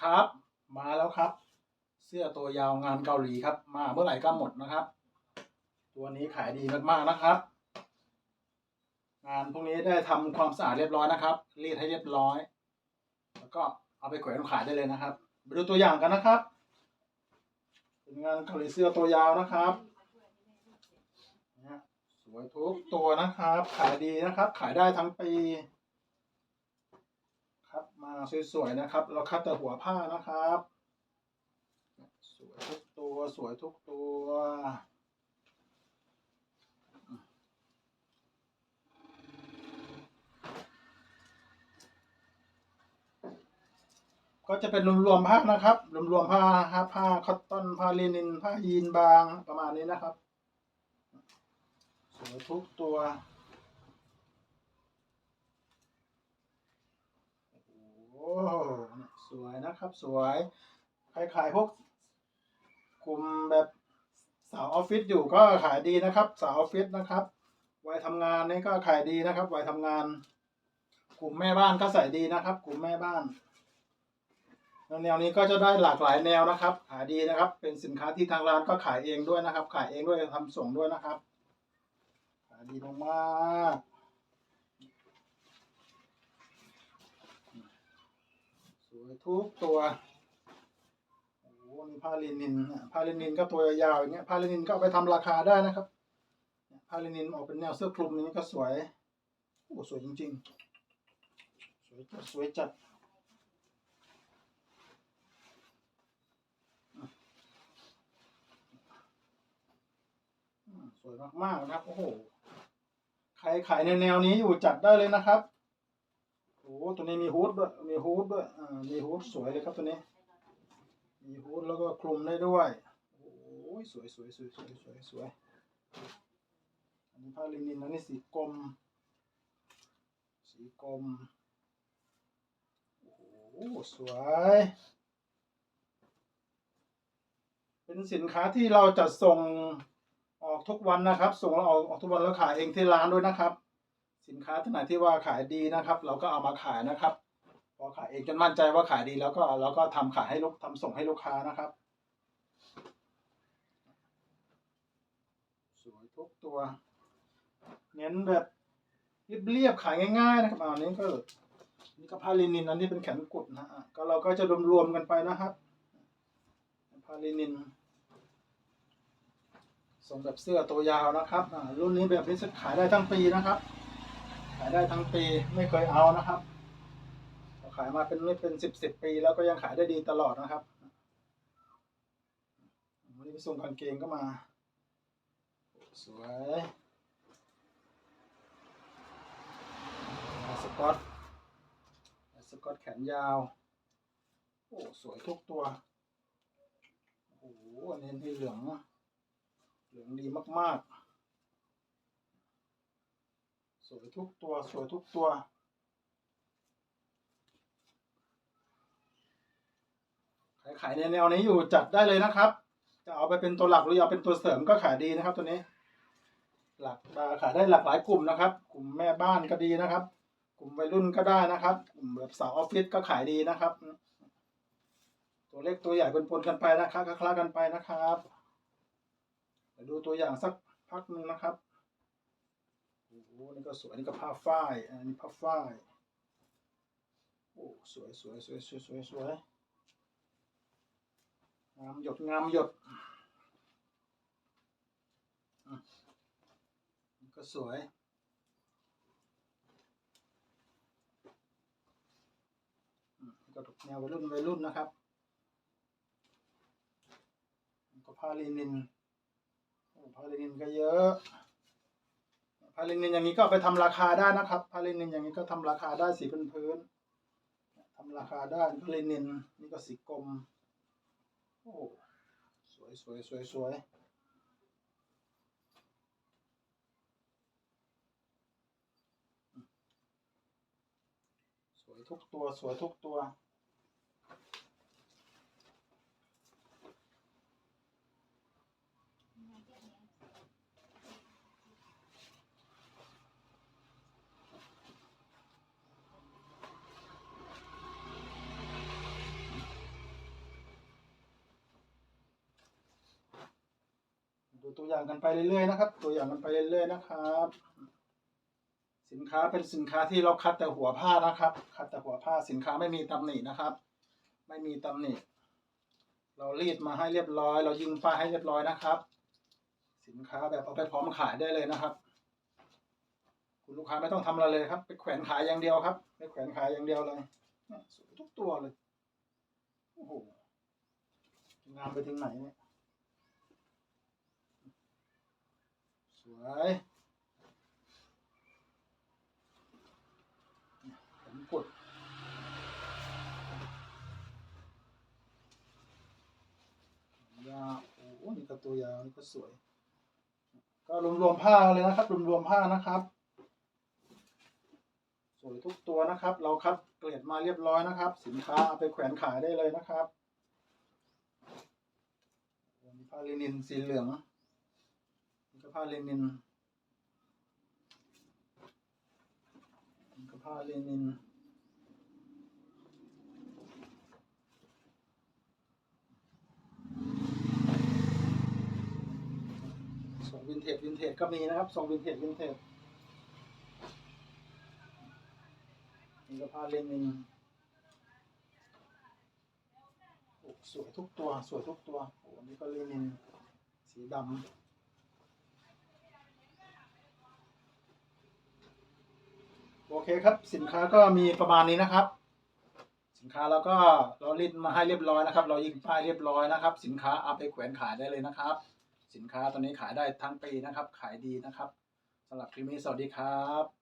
ครับ มาแล้วครับ เสื้อตัวยาวงานเกาหลีครับ มาเมื่อไหร่ก็หมดนะครับ ตัวนี้ขายดีมากๆนะครับ งานพวกนี้ได้ทำความสะอาดเรียบร้อยนะครับรีดให้เรียบร้อย แล้วก็เอาไปแขวนขายได้เลยนะครับไปดูตัวอย่างกันนะครับเป็นงานเกาหลีเสื้อตัวยาวนะครับสวยทุกตัวนะครับ ขายดีนะครับ ขายได้ทั้งปี สวยๆนะครับ เราคัดแต่หัวผ้านะครับ สวยทุกตัวสวยทุกตัวก็จะเป็นรวมๆผ้านะครับ รวมๆผ้าผ้าคอตตอนผ้าลินินผ้ายีนบางประมาณนี้นะครับสวยทุกตัว โอ้โห สวยนะครับสวย ใครขายพวกกลุ่มแบบสาวออฟฟิศอยู่ก็ขายดีนะครับ สาวออฟฟิศนะครับ วัยทำงานนี่ก็ขายดีนะครับ วัยทำงาน กลุ่มแม่บ้านก็ใส่ดีนะครับ กลุ่มแม่บ้านแล้วแนวนี้ก็จะได้หลากหลายแนวนะครับ ขายดีนะครับ เป็นสินค้าที่ทางร้านก็ขายเองด้วยนะครับ ขายเองด้วยทำส่งด้วยนะครับ ขายดีมากๆ วยทุกตัวโอ้โหนี่ผ้าลินินผ้าลินินก็ตัวยาวอย่างเงี้ยผ้าลินินก็เอาไปทำราคาได้นะครับผ้าลินินออกเป็นแนวเสื้อคลุมอย่างนี้ก็สวยโอ้สวยจริงๆ สวยจัดสวยจัดอืมสวยมากๆนะครับโอ้โหใครขายในแนวนี้อยู่จัดได้เลยนะครับ หตัวนี้มีฮูดด้วยมีฮูดด้วยอ่ามีฮูดสวยเลยครับตัวนี้ มีฮูดแล้วก็คลุมได้ด้วยโอ้ยสวยสวยสวยสวยสวยสวยอันนี้ผ้าลินินอันนี้สีกรมสีกรมโอ้สวย เป็นสินค้าที่เราจัดส่งออกทุกวันนะครับ ส่งเราออกออกทุกวันแล้วขายเองที่ร้านด้วยนะครับ สินค้าที่ไหนที่ว่าขายดีนะครับ เราก็เอามาขายนะครับ พอขายเองจนมั่นใจว่าขายดีแล้วก็เราก็ทำขายให้ลูกทำส่งให้ลูกค้านะครับ สวยทุกตัว เน้นแบบเรียบๆขายง่าย ๆ นะครับอันนี้ก็นี่ก็ผ้าลินินอันนี้เป็นแขนกุดนะก็เราก็จะรวมๆกันไปนะครับผ้าลินินส่งแบบเสื้อตัวยาวนะครับอ่ารุ่นนี้แบบนี้จะขายได้ทั้งปีนะครับ ขายได้ทั้งปีไม่เคยเอานะครับเราขายมาเป็นไม่เป็นสิบสิบปีแล้วก็ยังขายได้ดีตลอดนะครับวันนี้ไปส่งกางเกงก็มา สวยสกอตสกอตแขนยาว โอ้สวยทุกตัว โอ้โหอันนี้ที่เหลือง เหลืองดีมากๆ สวยทุกตัว สวยทุกตัว ขายในแนวนี้อยู่จัดได้เลยนะครับ จะเอาไปเป็นตัวหลักหรือเอาเป็นตัวเสริมก็ขายดีนะครับตัวนี้ หลักขายได้หลากหลายกลุ่มนะครับ กลุ่มแม่บ้านก็ดีนะครับ กลุ่มวัยรุ่นก็ได้นะครับ กลุ่มแบบสาวออฟฟิศก็ขายดีนะครับ ตัวเล็กตัวใหญ่เป็นๆกันไปนะครับคล้ากันไปนะครับดูตัวอย่างสักพักหนึ่งนะครับ โอ้โหนี่ก็สวยนี่ก็ผ้าฝ้ายอันนี้ผ้าฝ้ายโอ้สวยสวยสวยสวยสวยสวยงามหยดงามหยดอะนี่ก็สวยอืมนี่ก็แนววัยรุ่นวัยรุ่นนะครับก็ผ้าลินินผ้าลินินก็เยอะ ผ้าลินินอย่างนี้ก็ไปทำราคาได้นะครับผ้าลินินอย่างนี้ก็ทำราคาได้สีพื้นพื้นๆทำราคาได้ผ้าลินินนี่ก็สีกรมโอ้สวยสวยสวยสวยสวยทุกตัวสวยทุกตัว ตัวอย่างกันไปเรื่อยๆนะครับ ตัวอย่างกันไปเรื่อยๆนะครับ สินค้าเป็นสินค้าที่เราคัดแต่หัวผ้านะครับ คัดแต่หัวผ้าสินค้าไม่มีตำหนินะครับ ไม่มีตำหนิ เรารีดมาให้เรียบร้อย เรายิงป้ายให้เรียบร้อยนะครับ สินค้าแบบเอาไปพร้อมขายได้เลยนะครับ คุณลูกค้าไม่ต้องทำอะไรเลยครับ ไปแขวนขายอย่างเดียวครับ ไปแขวนขายอย่างเดียวเลยเนี่ยสวยทุกตัวเลยโอ้โหงามไปถึงไหนเนี่ย ส วยผมกดยาวโอ้โหนี่ก็ตัวยาวนี่ก็สวย ก็รวมๆผ้าเลยนะครับรวมๆผ้านะครับสวยทุกตัวนะครับ เราคัดเกรดมาเรียบร้อยนะครับ สินค้าเอาไปแขวนขายได้เลยนะครับมีผ้าลินินสีเหลือง นี่ก็ผ้าลินินนี่ก็ผ้าลินินส่งวินเทจวินเทจก็มีนะครับส่งวินเทจวินเทจนี่ก็ผ้าเลนินโอ้สวยทุกตัว สวยทุกตัวโอ้นี่ก็เลนินสีดำ โอเคครับสินค้าก็มีประมาณนี้นะครับ สินค้าแล้วก็เราลิดมาให้เรียบร้อยนะครับ เรายิงป้ายเรียบร้อยนะครับ สินค้าเอาไปแขวนขายได้เลยนะครับ สินค้าตอนนี้ขายได้ทั้งปีนะครับ ขายดีนะครับสำหรับคลิปนี้สวัสดีครับ